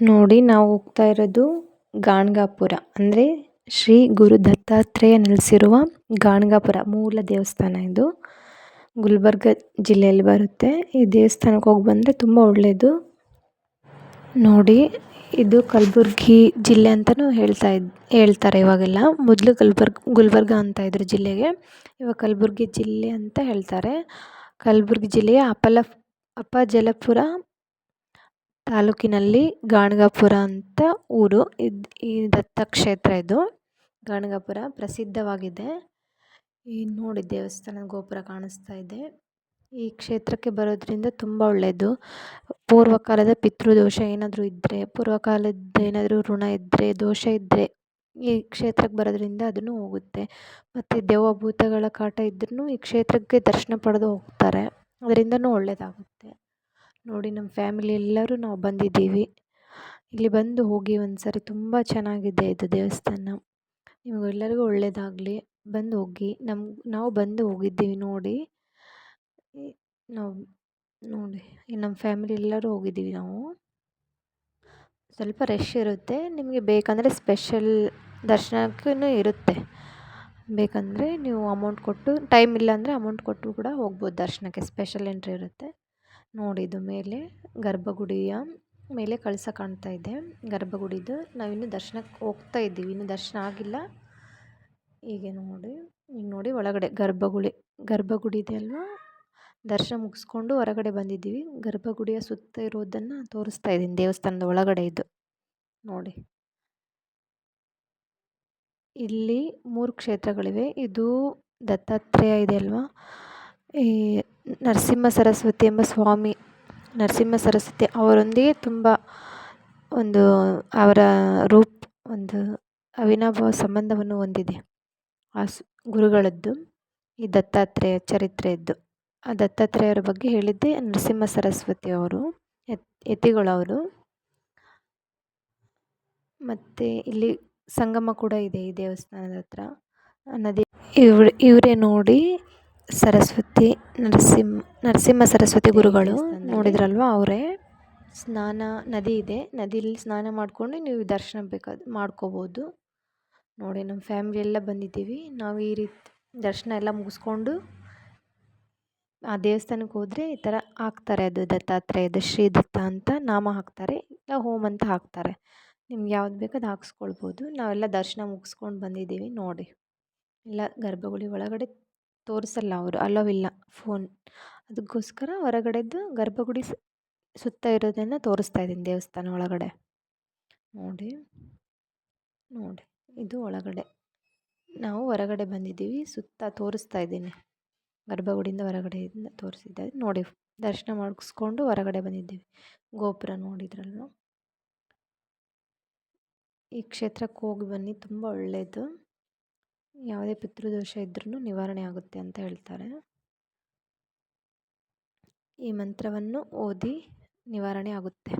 ನೋಡಿ ನಾವು ಹೋಗ್ತಾ ಇರೋದು ಗಾಣಗಾಪುರ. ಅಂದರೆ ಶ್ರೀ ಗುರು ದತ್ತಾತ್ರೇಯ ನೆಲೆಸಿರುವ ಗಾಣಗಾಪುರ, ಮೂಲ ದೇವಸ್ಥಾನ ಇದು. ಗುಲ್ಬರ್ಗ ಜಿಲ್ಲೆಯಲ್ಲಿ ಬರುತ್ತೆ. ಈ ದೇವಸ್ಥಾನಕ್ಕೆ ಹೋಗಿ ಬಂದರೆ ತುಂಬ ಒಳ್ಳೆಯದು ನೋಡಿ, ಇದು ಕಲಬುರ್ಗಿ ಜಿಲ್ಲೆ ಅಂತಲೂ ಹೇಳ್ತಾ ಇದ್, ಹೇಳ್ತಾರೆ ಇವಾಗೆಲ್ಲ. ಮೊದಲು ಕಲ್ಬರ್ಗ, ಗುಲ್ಬರ್ಗ ಅಂತ ಇದ್ರು ಜಿಲ್ಲೆಗೆ, ಇವಾಗ ಕಲಬುರ್ಗಿ ಜಿಲ್ಲೆ ಅಂತ ಹೇಳ್ತಾರೆ. ಕಲಬುರ್ಗಿ ಜಿಲ್ಲೆಯ ಅಪಲ, ಅಪಜಲಪುರ ತಾಲೂಕಿನಲ್ಲಿ ಗಾಣಗಾಪುರ ಅಂತ ಊರು. ಇದು, ಈ ದತ್ತಕ್ಷೇತ್ರ ಇದು. ಗಾಣಗಾಪುರ ಪ್ರಸಿದ್ಧವಾಗಿದೆ. ಈ ನೋಡಿ ದೇವಸ್ಥಾನ ಗೋಪುರ ಕಾಣಿಸ್ತಾ ಇದೆ. ಈ ಕ್ಷೇತ್ರಕ್ಕೆ ಬರೋದ್ರಿಂದ ತುಂಬ ಒಳ್ಳೆಯದು ಪೂರ್ವಕಾಲದ ಪಿತೃದೋಷ ಏನಾದರೂ ಇದ್ದರೆ ಪೂರ್ವಕಾಲದ ಏನಾದರೂ ಋಣ ಇದ್ದರೆ ದೋಷ ಇದ್ದರೆ ಈ ಕ್ಷೇತ್ರಕ್ಕೆ ಬರೋದ್ರಿಂದ ಅದನ್ನು ಹೋಗುತ್ತೆ. ಮತ್ತು ದೇವಭೂತಗಳ ಭೂತಗಳ ಕಾಟ ಇದ್ರೂ ಈ ಕ್ಷೇತ್ರಕ್ಕೆ ದರ್ಶನ ಪಡೆದು ಹೋಗ್ತಾರೆ. ಅದರಿಂದನೂ ಒಳ್ಳೆಯದಾಗುತ್ತೆ ನೋಡಿ ನಮ್ಮ ಫ್ಯಾಮಿಲಿ ಎಲ್ಲರೂ ನಾವು ಬಂದಿದ್ದೀವಿ. ಇಲ್ಲಿ ಬಂದು ಹೋಗಿ ಒಂದು ಸಾರಿ ತುಂಬ ಚೆನ್ನಾಗಿದೆ ಇದು ದೇವಸ್ಥಾನ. ನಿಮಗೆಲ್ಲರಿಗೂ ಒಳ್ಳೆಯದಾಗಲಿ ಬಂದು ಹೋಗಿ ನಮ್ಮ ನಾವು ಬಂದು ಹೋಗಿದ್ದೀವಿ ನೋಡಿ. ನಾವು ನೋಡಿ ನಮ್ಮ ಫ್ಯಾಮಿಲಿ ಎಲ್ಲರೂ ಹೋಗಿದ್ದೀವಿ ನಾವು. ಸ್ವಲ್ಪ ರಶ್ ಇರುತ್ತೆ. ನಿಮಗೆ ಬೇಕಂದರೆ ಸ್ಪೆಷಲ್ ದರ್ಶನಕ್ಕೂ ಇರುತ್ತೆ. ಬೇಕಂದರೆ ನೀವು ಅಮೌಂಟ್ ಕೊಟ್ಟು ಟೈಮ್ ಇಲ್ಲ ಅಂದರೆ ಅಮೌಂಟ್ ಕೊಟ್ಟು ಕೂಡ ಹೋಗ್ಬೋದು ದರ್ಶನಕ್ಕೆ ಸ್ಪೆಷಲ್ ಎಂಟ್ರಿ ಇರುತ್ತೆ. ನೋಡಿ ಇದು ಮೇಲೆ ಗರ್ಭಗುಡಿಯ ಮೇಲೆ ಕಳಸ ಕಾಣ್ತಾ ಇದೆ. ಗರ್ಭಗುಡಿದು ನಾವಿನ್ನು ದರ್ಶನಕ್ಕೆ ಹೋಗ್ತಾ ಇದ್ದೀವಿ. ಇನ್ನು ದರ್ಶನ ಆಗಿಲ್ಲ. ಹೀಗೆ ನೋಡಿ ಈಗ ನೋಡಿ ಒಳಗಡೆ ಗರ್ಭಗುಡಿ ಗರ್ಭಗುಡಿ ಇದೆ ಅಲ್ವಾ? ದರ್ಶನ ಮುಗಿಸ್ಕೊಂಡು ಹೊರಗಡೆ ಬಂದಿದ್ದೀವಿ. ಗರ್ಭಗುಡಿಯ ಸುತ್ತ ಇರೋದನ್ನು ತೋರಿಸ್ತಾ ಇದ್ದೀನಿ. ದೇವಸ್ಥಾನದ ಒಳಗಡೆ ಇದು. ನೋಡಿ. ಇಲ್ಲಿ ಮೂರು ಕ್ಷೇತ್ರಗಳಿವೆ. ಇದು ದತ್ತಾತ್ರೇಯ ಇದೆ ಅಲ್ವಾ? ಈ ನರಸಿಂಹ ಸರಸ್ವತಿ ಎಂಬ ಸ್ವಾಮಿ, ನರಸಿಂಹ ಸರಸ್ವತಿ ಅವರೊಂದಿಗೆ ತುಂಬ ಒಂದು ಅವರ ರೂಪ, ಒಂದು ಅವಿನಾಭಾವ ಸಂಬಂಧವನ್ನು ಹೊಂದಿದೆ. ಆ ಗುರುಗಳದ್ದು, ಈ ದತ್ತಾತ್ರೇಯ ಚರಿತ್ರೆಯದ್ದು. ಆ ದತ್ತಾತ್ರೇಯರ ಬಗ್ಗೆ ಹೇಳಿದ್ದೆ, ನರಸಿಂಹ ಸರಸ್ವತಿ ಅವರು ಯತಿಗಳವರು ಮತ್ತು ಇಲ್ಲಿ ಸಂಗಮ ಕೂಡ ಇದೆ, ಈ ದೇವಸ್ಥಾನದ ಹತ್ರ. ನದಿ, ಇವ್ರು, ಇವರೇ ನೋಡಿ ಸರಸ್ವತಿ ನರಸಿಂಹ ನರಸಿಂಹ ಸರಸ್ವತಿ ಗುರುಗಳು ನೋಡಿದ್ರಲ್ವ ಅವರೇ? ಸ್ನಾನ ನದಿ ಇದೆ. ನದಿಲಿ ಸ್ನಾನ ಮಾಡಿಕೊಂಡು ನೀವು ದರ್ಶನ ಬೇಕಾದ ಮಾಡ್ಕೋಬೋದು. ನೋಡಿ ನಮ್ಮ ಫ್ಯಾಮಿಲಿ ಎಲ್ಲ ಬಂದಿದ್ದೀವಿ. ನಾವು ಈ ರೀತಿ ದರ್ಶನ ಎಲ್ಲ ಮುಗಿಸ್ಕೊಂಡು ಆ ದೇವಸ್ಥಾನಕ್ಕೆ ಹೋದರೆ ಈ ಥರ ಹಾಕ್ತಾರೆ. ಅದು ದತ್ತಾತ್ರೇಯದ ಶ್ರೀ ದತ್ತ ಅಂತ ನಾಮ ಹಾಕ್ತಾರೆ. ಇಲ್ಲ ಹೋಮ್ ಅಂತ ಹಾಕ್ತಾರೆ. ನಿಮ್ಗೆ ಯಾವ್ದು ಬೇಕು ಅದು ಹಾಕ್ಸ್ಕೊಳ್ಬೋದು. ನಾವೆಲ್ಲ ದರ್ಶನ ಮುಗಿಸ್ಕೊಂಡು ಬಂದಿದ್ದೀವಿ. ನೋಡಿ. ಎಲ್ಲ ಗರ್ಭಗುಡಿ ಒಳಗಡೆ ತೋರಿಸಲ್ಲ ಅವರು ಅಲೋ ಇಲ್ಲ ಫೋನ್. ಅದಕ್ಕೋಸ್ಕರ ಹೊರಗಡೆದು ಗರ್ಭಗುಡಿ ಸುತ್ತ ಇರೋದನ್ನು ತೋರಿಸ್ತಾ ಇದ್ದೀನಿ ದೇವಸ್ಥಾನ ಒಳಗಡೆ. ನೋಡಿ ನೋಡಿ, ಇದು ಒಳಗಡೆ. ನಾವು ಹೊರಗಡೆ ಬಂದಿದ್ದೀವಿ, ಸುತ್ತ ತೋರಿಸ್ತಾ ಇದ್ದೀನಿ. ಗರ್ಭಗುಡಿಯಿಂದ ಹೊರಗಡೆಯಿಂದ ತೋರಿಸಿದ್ದೆ. ನೋಡಿ, ದರ್ಶನ ಮಾಡಿಸ್ಕೊಂಡು ಹೊರಗಡೆ ಬಂದಿದ್ದೀವಿ. ಗೋಪುರ ನೋಡಿದ್ರಲ್ವ? ಈ ಕ್ಷೇತ್ರಕ್ಕೆ ಹೋಗಿ ಬನ್ನಿ, ತುಂಬ ಒಳ್ಳೆಯದು ಯಾವುದೇ ಪಿತೃದೋಷ ಇದ್ರೂ ನಿವಾರಣೆ ಆಗುತ್ತೆ ಅಂತ ಹೇಳ್ತಾರೆ. ಈ ಮಂತ್ರವನ್ನು ಓದಿ ನಿವಾರಣೆ ಆಗುತ್ತೆ.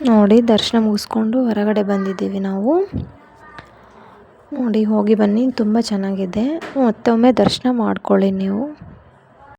ನೋಡಿ, ದರ್ಶನ ಮುಗಿಸ್ಕೊಂಡು ಹೊರಗಡೆ ಬಂದಿದ್ದೀವಿ ನಾವು. ನೋಡಿ, ಹೋಗಿ ಬನ್ನಿ, ತುಂಬ ಚೆನ್ನಾಗಿದೆ. ಮತ್ತೊಮ್ಮೆ ದರ್ಶನ ಮಾಡ್ಕೊಳ್ಳಿ ನೀವು.